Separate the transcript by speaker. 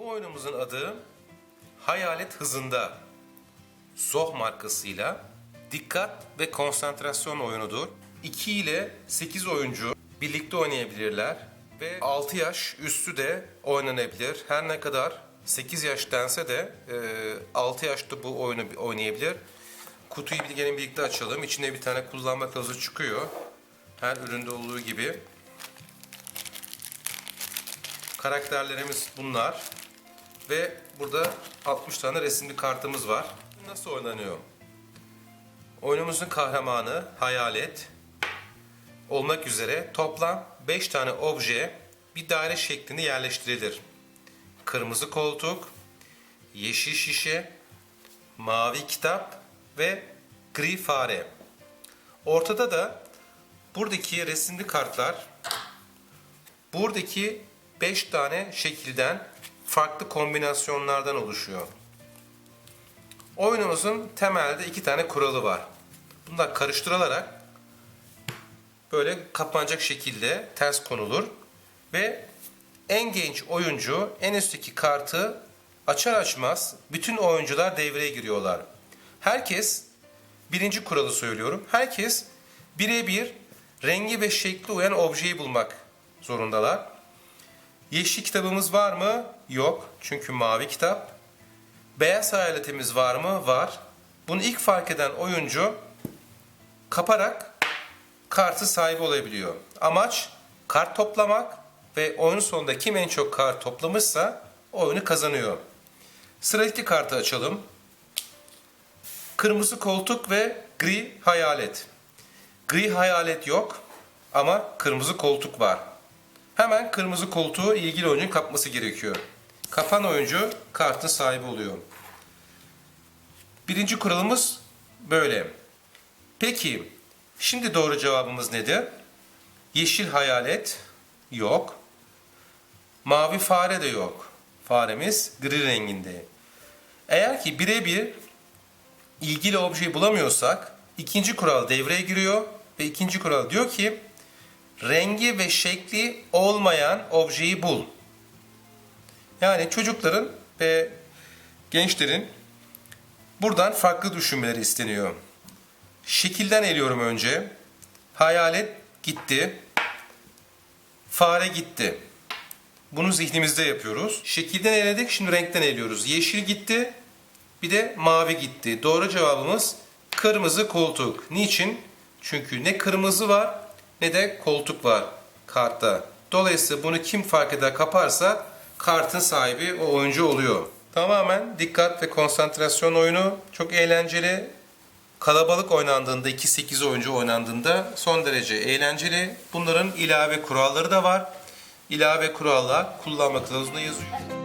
Speaker 1: oyunumuzun adı Hayalet Hızında. Zoh markasıyla dikkat ve konsantrasyon oyunudur. 2 ile 8 oyuncu birlikte oynayabilirler ve 6 yaş üstü de oynanabilir. Her ne kadar 8 yaş dense de e, 6 yaşta bu oyunu oynayabilir. Kutuyu bir gelin birlikte açalım. İçinde bir tane kullanma kılavuzu çıkıyor. Her üründe olduğu gibi. Karakterlerimiz bunlar. Ve burada 60 tane resimli kartımız var. Nasıl oynanıyor? Oyunumuzun kahramanı Hayalet olmak üzere toplam 5 tane obje bir daire şeklinde yerleştirilir. Kırmızı koltuk, yeşil şişe, mavi kitap ve gri fare. Ortada da buradaki resimli kartlar buradaki 5 tane şekilden farklı kombinasyonlardan oluşuyor. Oyunumuzun temelde iki tane kuralı var. Bunlar karıştırılarak böyle kapanacak şekilde ters konulur ve en genç oyuncu en üstteki kartı açar açmaz bütün oyuncular devreye giriyorlar. Herkes birinci kuralı söylüyorum. Herkes birebir rengi ve şekli uyan objeyi bulmak zorundalar. Yeşil kitabımız var mı? Yok. Çünkü mavi kitap. Beyaz hayaletimiz var mı? Var. Bunu ilk fark eden oyuncu kaparak kartı sahibi olabiliyor. Amaç kart toplamak ve oyun sonunda kim en çok kart toplamışsa oyunu kazanıyor. Sıradaki kartı açalım. Kırmızı koltuk ve gri hayalet. Gri hayalet yok ama kırmızı koltuk var. Hemen kırmızı koltuğu ilgili oyuncunun kapması gerekiyor. Kapan oyuncu kartın sahibi oluyor. Birinci kuralımız böyle. Peki şimdi doğru cevabımız nedir? Yeşil hayalet yok. Mavi fare de yok. Faremiz gri renginde. Eğer ki birebir ilgili objeyi bulamıyorsak ikinci kural devreye giriyor ve ikinci kural diyor ki rengi ve şekli olmayan objeyi bul. Yani çocukların ve gençlerin buradan farklı düşünmeleri isteniyor. Şekilden eliyorum önce. Hayalet gitti. Fare gitti. Bunu zihnimizde yapıyoruz. Şekilden eledik, şimdi renkten eliyoruz. Yeşil gitti, bir de mavi gitti. Doğru cevabımız kırmızı koltuk. Niçin? Çünkü ne kırmızı var ne de koltuk var kartta. Dolayısıyla bunu kim fark eder kaparsa kartın sahibi o oyuncu oluyor. Tamamen dikkat ve konsantrasyon oyunu. Çok eğlenceli. Kalabalık oynandığında 2-8 oyuncu oynandığında son derece eğlenceli. Bunların ilave kuralları da var. İlave kurallar kullanma kılavuzunda yazıyor.